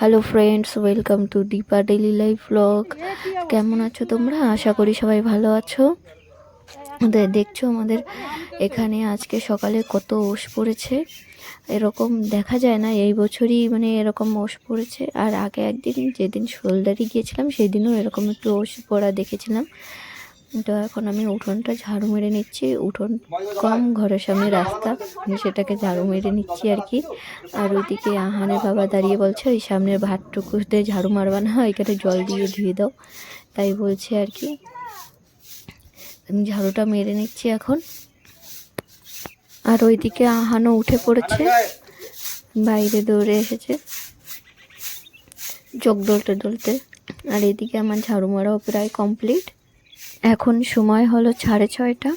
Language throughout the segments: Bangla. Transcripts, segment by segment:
Hello friends welcome to Dipa daily life blog কেমন আছো তোমরা? আশা করি সবাই ভালো আছো। দেখছ আমাদের এখানে আজকে সকালে কত ওষ পড়েছে? এরকম দেখা যায় না, এই বছরই মানে এরকম ওষ পড়েছে। আর আগে একদিন, যেদিন শোলদারি গিয়েছিলাম সেই দিনও এরকম একটু ওষ পড়া দেখেছিলাম। তো এখন আমি উঠোনটা ঝাড়ু মেরে নিচ্ছি। উঠোন কম, ঘরের সামনে রাস্তা। আমি সেটাকে ঝাড়ু মেরে নিচ্ছি আর কি। আর ওইদিকে আহানের বাবা দাঁড়িয়ে বলছে, ওই সামনের ভাতটুকুতে ঝাড়ু মারবা না, এখানে জল দিয়ে ধুয়ে দাও। তাই বলছে আর কি। আমি ঝাড়ুটা মেরে নিচ্ছি এখন। আর ওইদিকে আহানও উঠে পড়েছে। বাইরে দৌড়ে এসেছে। চোখ ডলতে দলতে আর এদিকে আমার ঝাড়ু মারাও প্রায় কমপ্লিট। এখন সময় হলো সাড়ে ছয়টা।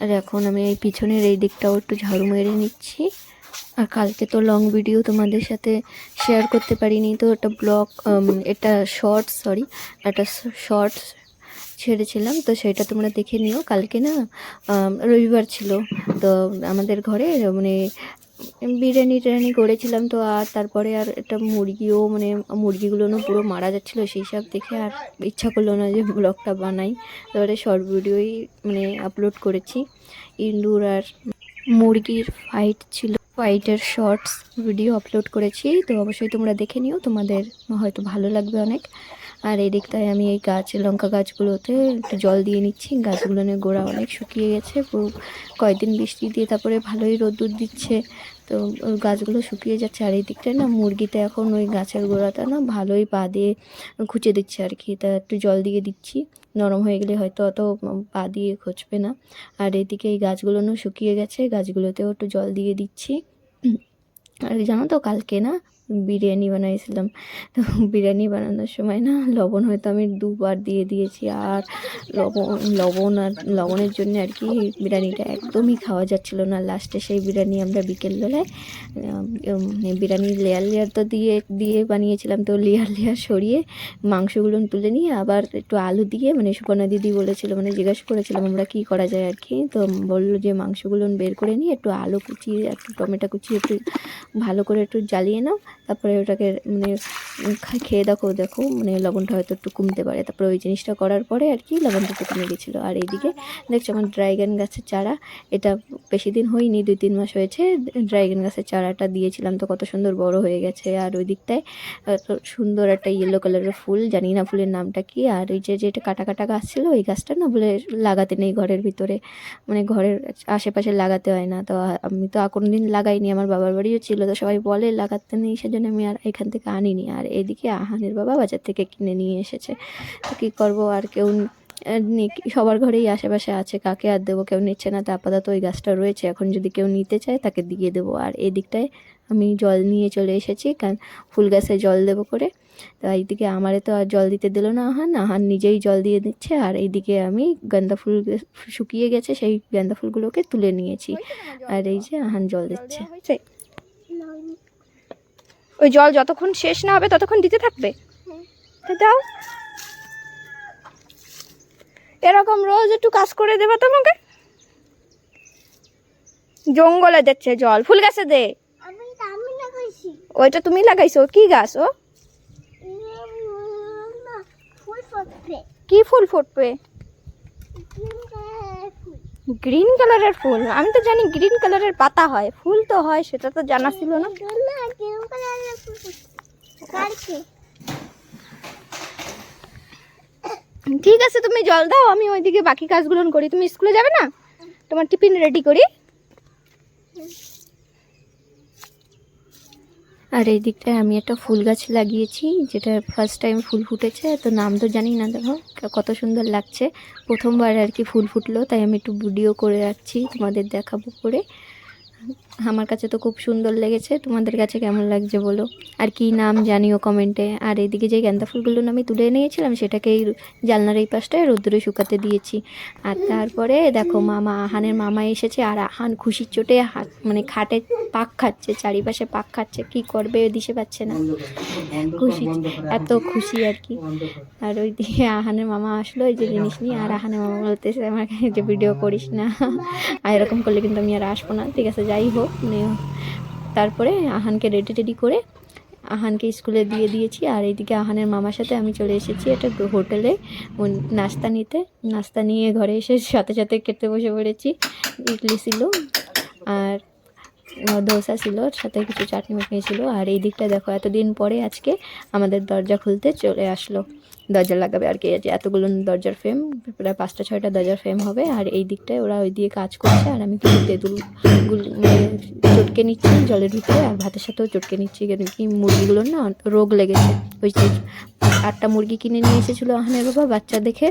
আর এখন আমি এই পিছনের এই দিকটাও একটু ঝাড়ু মেরে নিচ্ছি। আর কালকে তো লং ভিডিও তোমাদের সাথে শেয়ার করতে পারিনি, তো একটা ব্লগ এটা শর্টস সরি একটা শর্টস ছেড়েছিলাম, তো সেটা তোমরা দেখে নিও। কালকে না রবিবার ছিল, তো আমাদের ঘরে মানে বিরিয়ানি টিরিয়ানি করেছিলাম তো, আর তারপরে আর একটা মুরগিও মানে মুরগিগুলো পুরো মারা যাচ্ছিল সেই সব দেখে, আর ইচ্ছা করল না যে ব্লগটা বানাই। তারপরে শর্ট ভিডিওই মানে আপলোড করেছি। ইন্দুর আর মুরগির ফাইট ছিল ফাইটের শর্টস ভিডিও আপলোড করেছি। তো অবশ্যই তোমরা দেখে নিও, তোমাদের হয়তো ভালো লাগবে অনেক। আর এই দিকটায় আমি এই গাছ, লঙ্কা গাছগুলোতে একটু জল দিয়ে নিচ্ছি। গাছগুলো নিয়ে গোড়া অনেক শুকিয়ে গেছে কয়েকদিন বৃষ্টি দিয়ে তারপরে ভালোই রোদ্দুর দিচ্ছে। তো গাছগুলো শুকিয়ে যাচ্ছে আর এই দিকটায় না মুরগিতে এখন ওই গাছের গোড়াটা না ভালোই পা দিয়ে খুঁচে দিচ্ছে আর কি। তা একটু জল দিয়ে দিচ্ছি, নরম হয়ে গেলে হয়তো অত পা দিয়ে খুঁজবে না। আর এদিকে এই গাছগুলো শুকিয়ে গেছে, গাছগুলোতেও একটু জল দিয়ে দিচ্ছি। আর জানো তো কালকে না বিরিয়ানি বানাইছিলাম। তো বিরিয়ানি বানানোর সময় না লবণ হয়তো আমি দুবার দিয়ে দিয়েছি আর লবণ লবণ আর লবণের জন্য আর কি বিরিয়ানিটা একদমই খাওয়া যাচ্ছিল না। লাস্টে সেই বিরিয়ানি আমরা বিকেলবেলায় উম, বিরিয়ানির লেয়ার লেয়ার তো দিয়ে দিয়ে বানিয়েছিলাম। তো লেয়ার লেয়ার সরিয়ে মাংসগুলো তুলে নিয়ে আবার একটু আলু দিয়ে মানে সুপর্ণা দিদি বলেছিল মানে জিজ্ঞাসা করেছিলাম আমরা কী করা যায় আর কি? তো বলল যে মাংসগুলো বের করে নিয়ে একটু আলু কুচিয়ে একটু টমেটো কুচিয়ে একটু ভালো করে একটু জ্বালিয়ে নাও। তারপরে ওটাকে মানে খেয়ে দেখো দেখো মানে লবণটা হয়তো একটু কমতে পারে। তারপরে ওই জিনিসটা করার পরে আর কি লবণটা একটু কমে গেছিল। আর এইদিকে দেখছ আমার ড্রাইগান গাছের চারা, এটা বেশি দিন হয়নি, দুই তিন মাস হয়েছে, ড্রাইগান গাছের চারাটা দিয়েছিলাম তো কত সুন্দর বড় হয়ে গেছে। আর ওই দিকটায় সুন্দর একটা ইয়েলো কালারের ফুল, জানি না ফুলের নামটা কি। আর ওই যে, যেটা কাটা কাটা গাছ ছিল, ওই গাছটা না বলে লাগাতে নেই ঘরের ভিতরে। মানে ঘরের আশেপাশে লাগাতে হয় না। তো আমি তো আর কোনোদিন লাগাইনি, আমার বাবার বাড়িও ছিল, তো সবাই বলে, লাগাতে নেই, সেজন্য আমি আর এখান থেকে আনিনি। আর এদিকে আহানের বাবা বাজার থেকে কিনে নিয়ে এসেছে। তো কী করব? আর কেউ সবার ঘরেই আশেপাশে আছে। কাকে আর দেবো? কেউ নিচ্ছে না। তো আপাতত ওই গাছটা রয়েছে। এখন যদি কেউ নিতে চায় তাকে দিয়ে দেবো। আর এদিকটায় আমি জল নিয়ে চলে এসেছি। কারণ ফুল গাছে জল দেবো করে। তো এইদিকে আমারে তো আর জল দিতে দিল না আহান। আহান নিজেই জল দিয়ে দিচ্ছে। আর এইদিকে আমি গাঁদা ফুল শুকিয়ে গেছে। সেই গাঁদা ফুলগুলোকে তুলে নিয়েছি। আর এই যে আহান জল দিচ্ছে। ওই জল যতক্ষণ শেষ না হবে ততক্ষণ দিতে থাকবে? দাও। এরকম রোজ একটু কাজ করে দেবে তোমাকে? জঙ্গলে দিচ্ছে জল ফুল গাছে দে। ওইটা তুমি লাগাইছো কি গাছ ও? না ফুল ফুটবে। কি ফুল ফুটবে? গ্রিন কালারের ফুল। আমি তো জানি গ্রিন কালারের পাতা হয় ফুল তো হয় সেটা তো জানা ছিল না না কেউ কালারের ফুল কালকে ঠিক আছে, তুমি জল দাও, আমি ওইদিকে বাকি কাজগুলো করি। তুমি স্কুলে যাবে না? তোমার টিফিন রেডি করি। আর এই দিকটায় আমি একটা ফুল গাছ লাগিয়েছি, যেটা ফার্স্ট টাইম ফুল ফুটেছে তো নাম তো জানি না, দেখো, কত সুন্দর লাগছে। প্রথমবার আর কি ফুল ফুটলো, তাই আমি একটু ভিডিও করে রাখছি, তোমাদের দেখাবো করে। আমার কাছে তো খুব সুন্দর লেগেছে। তোমাদের কাছে কেমন লাগছে বলো? আর কি নাম জানিও কমেন্টে। আর এদিকে যে গেন্দা ফুলগুলো আমি তুলে নিয়েছিলাম সেটাকে এই জানলার এই পাশটায় রোদ্দুরে শুকাতে দিয়েছি। আর তারপরে দেখো মামা, আহানের মামা এসেছে, আর আহান খুশির চোটে হাত মানে খাটে পাক খাচ্ছে, চারিপাশে পাক খাচ্ছে, কি করবে দিশে পাচ্ছে না। খুশি, এত খুশি আর কি। আর ওই দিকে আহানের মামা আসলো, এই যে জিনিস নিয়ে, আর আহানের মামা বলতেছে আমাকে যে ভিডিও করিস না। আর এরকম করলে কিন্তু আমি আর আসব না, ঠিক আছে? যাই হোক তারপরে আহানকে রেডি টেডি করে আহানকে স্কুলে দিয়ে দিয়েছি। আর এইদিকে আহানের মামার সাথে আমি চলে এসেছি একটা হোটেলে। নাস্তা নিতে, নাস্তা নিয়ে ঘরে এসে সাথে সাথে খেতে বসে পড়েছি। ইডলি ছিল আর ধোসা ছিল সাথে কিছু চাটনি মাটনি ছিল। আর এই দিকটা দেখো, এতদিন পরে আজকে আমাদের দরজা খুলতে চলে আসলো। দরজা লাগাবে আর কি। যে এতগুলো দরজার ফ্রেম প্রায় পাঁচটা, ছয়টা দরজার ফ্রেম হবে আর এই দিকটায় ওরা ওই দিয়ে কাজ করছে। আর আমি কিছু তেঁতুলগুলো মানে চটকে নিচ্ছি জলের ভিতরে আর ভাতের সাথেও চটকে নিচ্ছি। কেন কি মুরগিগুলোর না রোগ লেগেছে। ওই যে আটটা মুরগি কিনে নিয়ে এসেছিল আহনের বাবা, বাচ্চা দেখে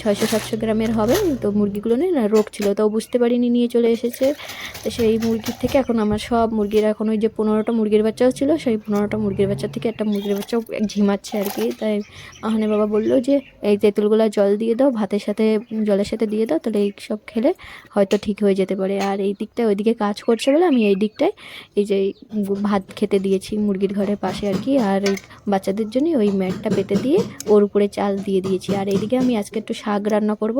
ছয়শো, সাতশো গ্রামের হবে। তো মুরগিগুলো নেই না রোগ ছিল তো বুঝতে পারিনি নিয়ে চলে এসেছে। তো সেই মুরগির থেকে এখন আমার সব মুরগির, এখন ওই যে পনেরোটা মুরগির বাচ্চাও ছিল, সেই পনেরোটা মুরগির বাচ্চা থেকে একটা মুরগির বাচ্চাও ঝিমাচ্ছে আর কি। তাই আহানে বাবা বলল যে, এই তেঁতুলগুলো জল দিয়ে দাও, ভাতের সাথে, জলের সাথে দিয়ে দাও, তাহলে এই সব খেলে হয়তো ঠিক হয়ে যেতে পারে। আর এই দিকটায় ওইদিকে কাজ করছে বলে আমি এই দিকটায় এই যে ভাত খেতে দিয়েছি মুরগির ঘরের পাশে আর কি, আর বাচ্চাদের জন্য ওই ম্যাটটা পেতে দিয়ে ওর উপরে চাল দিয়ে দিয়েছি। আর এইদিকে আমি আজকে একটু শাক রান্না করব।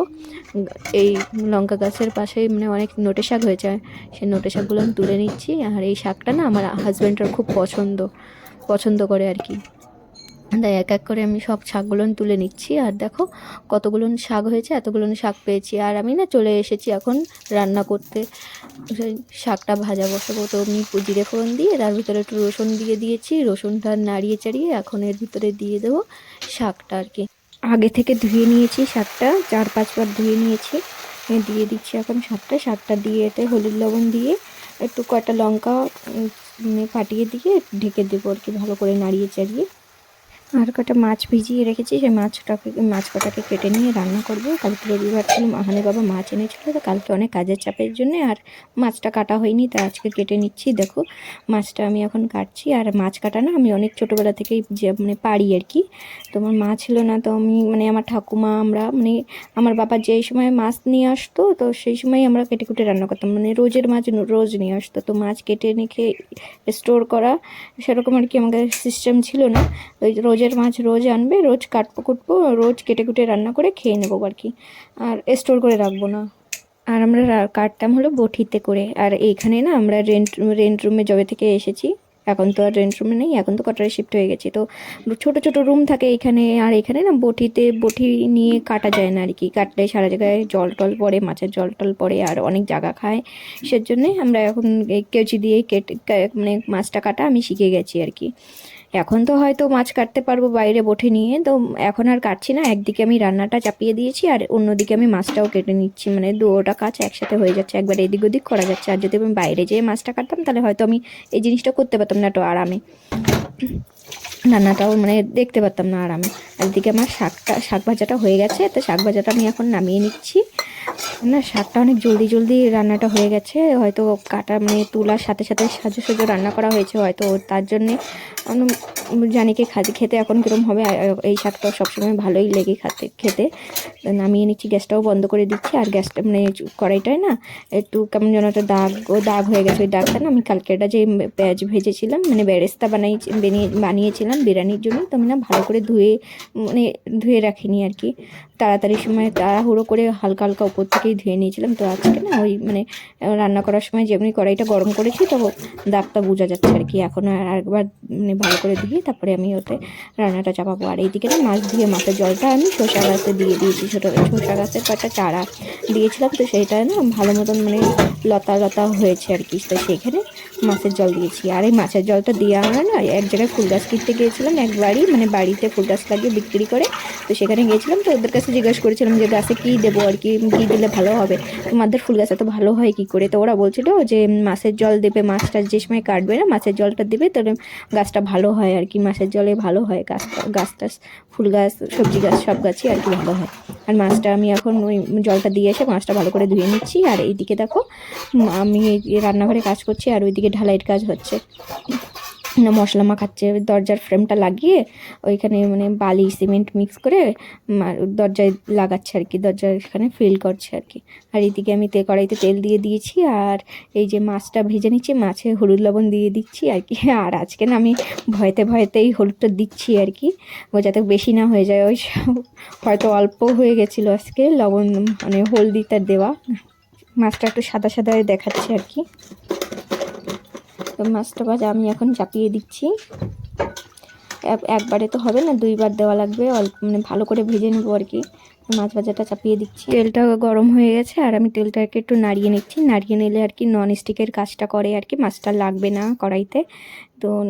এই লঙ্কা গাছের পাশে মানে অনেক নোটে শাক হয়েছে, সেই নোটে শাকগুলো আমি তুলে নিচ্ছি। আর এই শাকটা না আমার হাজব্যান্ডের খুব পছন্দ পছন্দ করে আর কি। তাই এক এক করে আমি সব শাকগুলো তুলে নিচ্ছি। আর দেখো কতগুলো শাক হয়েছে এতগুলো শাক পেয়েছি। আর আমি না চলে এসেছি এখন রান্না করতে। শাকটা ভাজা বসাবো। তো আমি জিরে ফোড়ন দিয়ে, তার ভিতরে একটু রসুন দিয়ে দিয়েছি। রসুনটা নাড়িয়ে চাড়িয়ে এখন এর ভিতরে দিয়ে দেবো শাকটা আর কি। আগে থেকে ধুয়ে নিয়েছি শাকটা, চার পাঁচবার ধুয়ে নিয়েছি। দিয়ে দিচ্ছি এখন শাকটা। শাকটা দিয়ে এতে হলুদ লবণ দিয়ে একটু কটা লঙ্কা ফাটিয়ে দিয়ে ঢেকে দেবো আর কি, ভালো করে নাড়িয়ে চাড়িয়ে। আর কটা মাছ ভিজিয়ে রেখেছি, সেই মাছটাকে মাছ কটাকে কেটে নিয়ে রান্না করব। কালকে রবিবার ছিল মাহানে বাবা মাছ এনেছিল, তো কালকে অনেক কাজের চাপের জন্য আর মাছটা কাটা হয়নি তাই আজকে কেটে নিচ্ছি, দেখো। মাছটা আমি এখন কাটছি, আর মাছ কাটা না, আমি অনেক ছোটোবেলা থেকেই যে মানে পারি আর কি। তোমার মা ছিল না, তো আমি মানে আমার ঠাকুমা, আমরা মানে আমার বাবা যেই সময় মাছ নিয়ে আসতো, তো সেই সময় আমরা কেটে কুটে রান্না করতাম মানে রোজের মাছ রোজ নিয়ে আসতো। তো মাছ কেটে রেখে স্টোর করা, সেরকম আর কি আমাদের সিস্টেম ছিল না, ওই রোজের মাছ রোজ আনবে, রোজ কাটবো কুটবো, রোজ কেটে কুটে রান্না করে খেয়ে নেব আর কি। আর স্টোর করে রাখব না। আর আমরা কাটতাম হলো বটিতে করে। আর এইখানে না আমরা রেন্ট রেন্ট রুমে জবে থেকে এসেছি, এখন তো আর রেন্ট রুমে নেই, এখন তো কটারে শিফট হয়ে গেছে। তো ছোট ছোট রুম থাকে এখানে, আর এখানে না বটিতে, বটি নিয়ে কাটা যায় না আর কি। কাটলে সারা জায়গায় জল টল পড়ে, মাছের জল টল পড়ে, আর অনেক জায়গা খায়। সেজন্যে আমরা এখন কেচি দিয়ে কেটে মানে মাছটা কাটা আমি শিখে গেছি আর কি। এখন তো হয়তো মাছ কাটতে পারব বাইরে বটে নিয়ে, তো এখন আর কাটছি না। একদিকে আমি রান্নাটা চাপিয়ে দিয়েছি আর অন্যদিকে আমি মাছটাও কেটে নিচ্ছি। মানে দুটোটা কাজ একসাথে হয়ে যাচ্ছে, একবার এদিক ওদিক করা যাচ্ছে। আর যদি আমি বাইরে যেয়ে মাছটা কাটতাম, তাহলে হয়তো আমি এই জিনিসটা করতে পারতাম না একটু আরামে। রান্নাটাও মানে দেখতে পারতাম না আরামে। আর এদিকে আমার শাকটা, শাক ভাজাটা হয়ে গেছে, তো শাক ভাজাটা আমি এখন নামিয়ে নিচ্ছি। না, শাকটা অনেক জলদি জলদি রান্নাটা হয়ে গেছে। হয়তো কাটা মানে তোলার সাথে সাথে সাজো সাজো রান্না করা হয়েছে, হয়তো তার জন্যে। জানি কি খাতে খেতে এখন কীরকম হবে এই শাকটা সবসময় ভালোই লেগে খাতে, খেতে। নামিয়ে নিচ্ছি, গ্যাসটাও বন্ধ করে দিচ্ছি, আর গ্যাসটা মানে কড়াইটায় না, একটু কেমন যেন একটা দাগ, ও দাগ হয়ে গেছে ওই দাগটা না, আমি কালকে এটা যে পেঁয়াজ ভেজেছিলাম মানে বেরেস্তা বানাই বানিয়ে, বানিয়েছিলাম বিরিয়ানির জন্য, তো আমি না ভালো করে ধুয়ে মানে ধুয়ে রাখিনি আর কি। তাড়াতাড়ি সময় তাড়াহুড়ো করে হালকা হালকা উপর থেকেই ধুয়ে নিয়েছিলাম। তো আজকে না ওই মানে রান্না করার সময় যেমনি কড়াইটা গরম করেছি, তো দাগটা বোঝা যাচ্ছে আর কি। এখন আর একবার মানে ভালো করে ধুয়ে তারপরে আমি ওতে রান্নাটা চাপাবো। আর এইদিকে না মাছ ধুয়ে মাছের জলটা আমি শসা গাছে দিয়ে দিয়েছি। ছোটো শসা গাছের কয়েকটা চারা দিয়েছিলাম, তো সেইটা না ভালো মতন মানে লতা লতা হয়েছে আর কি। তো সেইখানে মাছের জল দিয়েছি। আর এই মাছের জলটা দিয়ে আমরা না, এক জায়গায় ফুল গাছ কিনতে গিয়েছিলাম, একবারই মানে বাড়িতে ফুল গাছ লাগিয়ে বিক্রি করে। তো সেখানে গিয়েছিলাম, তো ওদের কাছে জিজ্ঞেস করেছিলাম যে, গাছে কী দেবো আর কি, কী দিলে ভালো হবে? তোমাদের ফুল গাছ এত ভালো হয় কি করে? তো ওরা বলছিল যে, মাছের জল দেবে, মাছটা যে সময় কাটবে না, মাছের জলটা দেবে, তাহলে গাছটা ভালো হয় আর কি, মাছের জলে ভালো হয় গাছটা গাছটা, ফুল গাছ, সবজি গাছ, সব গাছই আর কি ভালো হয়। আর মাছটা আমি এখন ওই জলটা দিয়ে এসে মাছটা ভালো করে ধুয়ে নিচ্ছি। আর এইদিকে দেখো আমি রান্নাঘরে কাজ করছি আর ওইদিকে ঢালাইয়ের কাজ হচ্ছে। মশলা মাখাচ্ছে, দরজার ফ্রেমটা লাগিয়ে ওইখানে মানে বালি সিমেন্ট মিক্স করে দরজায় লাগাচ্ছে আর কি, দরজার এখানে ফিল করছে আর কি। আর এইদিকে আমি তে কড়াইতে তেল দিয়ে দিয়েছি আর এই যে মাছটা ভেজে নিচ্ছি, মাছে হলুদ লবণ দিয়ে দিচ্ছি আর কি। আর আজকে না আমি ভয়তে ভয়তেই হলুদটা দিচ্ছি আর কি যাতে বেশি না হয়ে যায়, ওই হয়তো অল্প হয়ে গেছিল আজকে, লবণ মানে হলদিটা দেওয়া। মাছটা একটু সাদা সাদা দেখাচ্ছে আর কি। মাছটা ভাজা, আমি এখন চাপিয়ে দিচ্ছি। এক- একবারে তো হবে না, দুইবার দেওয়া লাগবে, অল্প মানে ভালো করে ভেজে নেব আর কি। মাছ ভাজাটা চাপিয়ে দিচ্ছি। তেলটা গরম হয়ে গেছে, আর আমি তেলটাকে একটু নাড়িয়ে নিচ্ছি। নাড়িয়ে নিলে আর কি নন স্টিকের কাজটা করে আর কি, মাছটা লাগবে না কড়াইতে। তো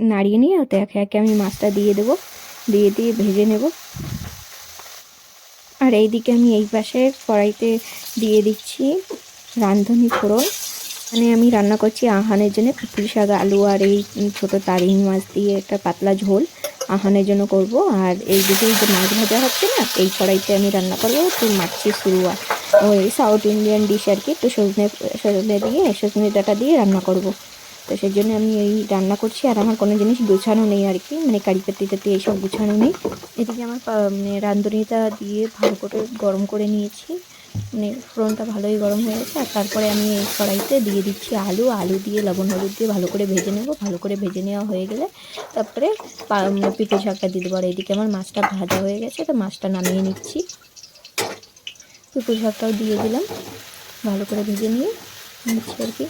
নাড়িয়ে নিয়ে ওতে একে একে আমি মাছটা দিয়ে দেবো, দিয়ে দিয়ে ভেজে নেব। আর এইদিকে আমি এই পাশে কড়াইতে দিয়ে দিচ্ছি রাঁধুনি ফোড়ন। মানে আমি রান্না করছি আহানের জন্য পুকুরি শাক, আলু আর এই ছোটো তারিং মাছ দিয়ে একটা পাতলা ঝোল আহানের জন্য করব। আর এই দিকে যে মাছ ভাজা হচ্ছে না, এই কড়াইতে আমি রান্না করব একটু মাছি শুরুয়া ওই সাউথ ইন্ডিয়ান ডিশ আর কি, একটু সজনে সজনে দিয়ে, সজনে ডাটা দিয়ে রান্না করব। তো সেই জন্য আমি এই রান্না করছি, আর আমার কোনো জিনিস গুছানো নেই আর কি মানে কারি পাতি টাতি এইসব গুছানো নেই। এদিকে আমার মানে রাঁধুনিটা দিয়ে ভালো করে গরম করে নিয়েছি। মানে ফোড়নটা ভালোই গরম হয়ে গেছে, আর তারপরে আমি এই কড়াইতে দিয়ে দিচ্ছি আলু। আলু দিয়ে লবণ হলুদ দিয়ে ভালো করে ভেজে নেব। ভালো করে ভেজে নেওয়া হয়ে গেলে তারপরে পিঠে শাকটা দিয়ে দেবো। আর এইদিকে আমার মাছটা ভাজা হয়ে গেছে, তো মাছটা নামিয়ে নিচ্ছি। পিঠে শাকটাও দিয়ে দিলাম। ভালো করে ভেজে নিয়ে নিচ্ছি আর কি।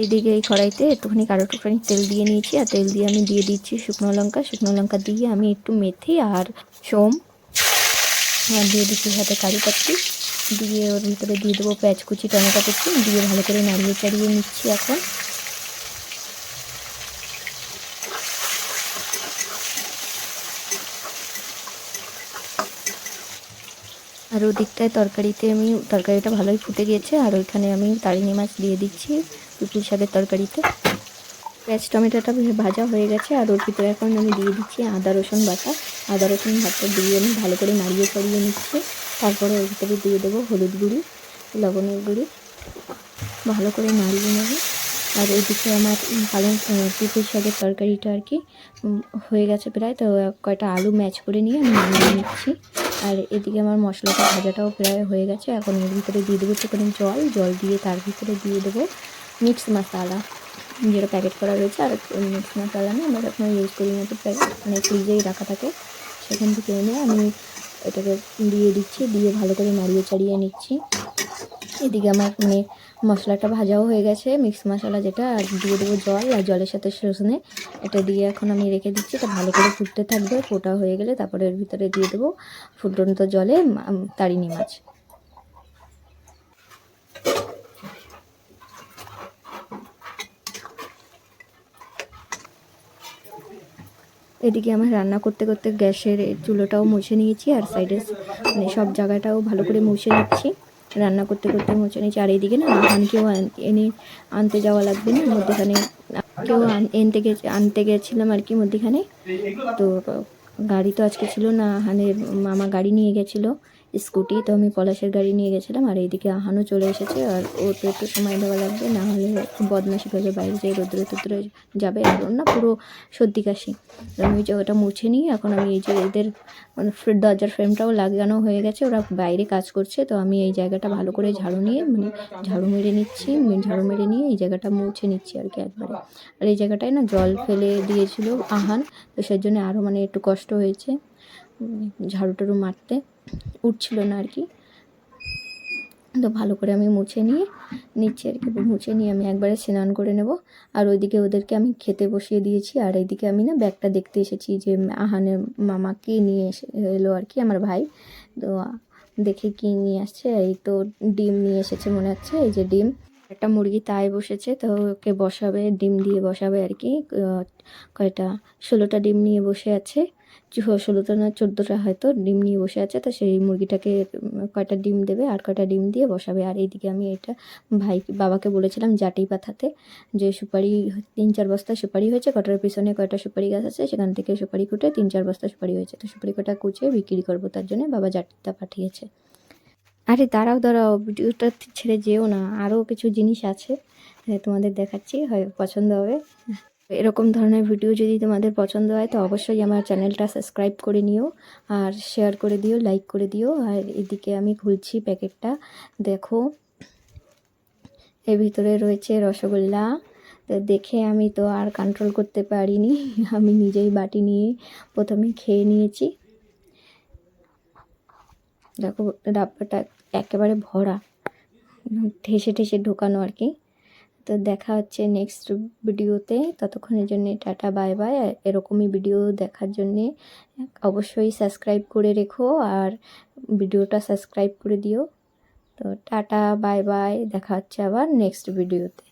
এইদিকে এই কড়াইতে একটুখানি আরও একটুখানি তেল দিয়ে নিয়েছি, আর তেল দিয়ে আমি দিয়ে দিচ্ছি শুকনো লঙ্কা। শুকনো লঙ্কা দিয়ে আমি একটু মেথি আর সোম দিয়ে দিচ্ছি সাথে কারি পাত্তি দিয়ে ওর ভিতরে দিয়ে দেবো পেঁয়াজ কুচি, টমেটো কুচি। দিয়ে ভালো করে নাড়িয়ে চাড়িয়ে নিচ্ছি এখন। আর ওদিকটায় তরকারিতে আমি, তরকারিটা ভালোই ফুটে গিয়েছে। আর ওইখানে আমি তারিণী মাছ দিয়ে দিচ্ছি পুকুর শাকের তরকারিতে। পেঁয়াজ, টমেটোটা ভাজা হয়ে গেছে। আর ওর ভিতরে এখন আমি দিয়ে দিচ্ছি আদা, রসুন বাটা। আদা রসুন বাটা দিয়ে আমি ভালো করে নাড়িয়ে চাড়িয়ে নিচ্ছি। তারপরে ওর ভিতরে দিয়ে দেবো হলুদ গুঁড়ি, লবণের গুঁড়ি। ভালো করে নাড়িয়ে নেব। আর ওইদিকে আমার উম পালং পুকুর শাকের তরকারিটা আর কি হয়ে গেছে প্রায়। তো কয়টা আলু ম্যাচ করে নিয়ে আমি নামিয়ে নিচ্ছি। আর এদিকে আমার মশলাটা ভাজাটাও প্রায় হয়ে গেছে। এখন এর ভিতরে দিয়ে দেবো একটুখানি জল। জল দিয়ে তার ভিতরে দিয়ে দেবো মিক্স মশলা। যেটা প্যাকেট করা রয়েছে, আর মিক্স মশলা না আমরা যখন ইউজ করি না, তো প্যাকেট মানে ফ্রিজেই রাখা থাকে। সেখান থেকে এনে আমি এটাকে দিয়ে দিচ্ছি, দিয়ে ভালো করে নাড়িয়ে চাড়িয়ে নিচ্ছি। এদিকে আমার মানে মশলাটা ভাজাও হয়ে গেছে মিক্স মশলা যেটা, আর দিয়ে দেবো জল, আর জলের সাথে সজনে এটা দিয়ে এখন আমি রেখে দিচ্ছি, এটা ভালো করে ফুটতে থাকবে, ফোটা হয়ে গেলে তারপরে এর ভিতরে দিয়ে দেবো ফুটন্ত জলে তারিণী মাছ। এদিকে আমার রান্না করতে করতে গ্যাসের চুলোটাও মুছে নিয়েছি, আর সাইডে মানে সব জায়গাটাও ভালো করে মুছে নিচ্ছি। রান্না করতে করতে মুছে নিয়েছি, আর এইদিকে না আহানকেও এনে আনতে যাওয়া লাগবে না, মধ্যেখানে কেউ এনতে গে আনতে গেছিলাম আর কি মধ্যেখানে। তো গাড়ি তো আজকে ছিল না, হানের মামা গাড়ি নিয়ে গেছিল। স্কুটি, তো আমি পলাশের গাড়ি নিয়ে গেছিলাম, আর এইদিকে আহানও চলে এসেছে, আর ও তো একটু সময় দেওয়া লাগবে, না হলে বদমাশি করবে বাইরে যেয়ে রোদ্রে টুদ্রে যাবে ওর না পুরো সর্দি কাশি। আমি যে ওটা মুছে নিয়ে এখন আমি এই যে এদের মানে দরজার ফ্রেমটাও লাগানো হয়ে গেছে, ওরা বাইরে কাজ করছে, তো আমি এই জায়গাটা ভালো করে ঝাড়ু নিয়ে মানে ঝাড়ু মেরে নিচ্ছি ঝাড়ু মেরে নিয়ে এই জায়গাটা মুছে নিচ্ছি আর কি একবারে। আর এই জায়গাটায় না জল ফেলে দিয়েছিল আহান, তো সেই জন্য আরও মানে একটু কষ্ট হয়েছে। ঝাড়ু টাড়ু মারতে উঠছিল না আর কি। তো ভালো করে আমি মুছে নিয়ে, নিচ্ছি আর কি। মুছে নিয়ে আমি একবারে স্নান করে নেব। আর ওইদিকে ওদেরকে আমি খেতে বসিয়ে দিয়েছি। আর এইদিকে আমি না ব্যাগটা দেখতে এসেছি যে আহানের মামাকে নিয়ে এসে, এলো আর কি আমার ভাই। তো দেখে কি নিয়ে আসছে। এই তো ডিম নিয়ে এসেছে মনে হচ্ছে। এই যে ডিম। একটা মুরগি তাই বসেছে। তো ওকে বসাবে, ডিম দিয়ে বসাবে আর কি, কয়টা, ষোলোটা ডিম নিয়ে বসে আছে। ষোলোটা না চোদ্দোটা হয়তো ডিম নিয়ে বসে আছে, তো সেই মুরগিটাকে কয়টা ডিম দেবে আর কয়টা ডিম দিয়ে বসাবে। আর এইদিকে আমি এটা ভাই বাবাকে বলেছিলাম জাটি পাথাতে যে সুপারি তিন চার বস্তা সুপারি হয়েছে, কটার পিছনে কয়টা সুপারি গাছ আছে, সেখান থেকে সুপারি কুটে তিন চার বস্তা সুপারি হয়েছে। তো সুপারি কটা কুচে বিক্রি করব তার জন্য বাবা জাটিটা পাঠিয়েছে। আরে দাঁড়াও দাঁড়াও, ভিডিওটা ছেড়ে যেও না, আরও কিছু জিনিস আছে তোমাদের দেখাচ্ছি, হয় পছন্দ হবে। এরকম ধরনের ভিডিও যদি তোমাদের পছন্দ হয়, তো অবশ্যই আমার চ্যানেলটা সাবস্ক্রাইব করে নিও আর শেয়ার করে দিও লাইক করে দিও। আর এদিকে আমি খুলছি প্যাকেটটা। দেখো, এর ভিতরে রয়েছে রসগোল্লা। তো দেখে আমি তো আর কন্ট্রোল করতে পারিনি। আমি নিজেই বাটি নিয়ে প্রথমে খেয়ে নিয়েছি। দেখো, ডাব্বাটা একেবারে ভরা। ঠেসে ঠেসে ঢোকানো আর কি। তো দেখা হচ্ছে নেক্সট ভিডিওতে ততক্ষণের জন্যে টাটা বাই বাই এরকমই ভিডিও দেখার জন্যে অবশ্যই সাবস্ক্রাইব করে রেখো আর ভিডিওটা সাবস্ক্রাইব করে দিও। তো টাটা বাই বাই দেখা হচ্ছে আবার নেক্সট ভিডিওতে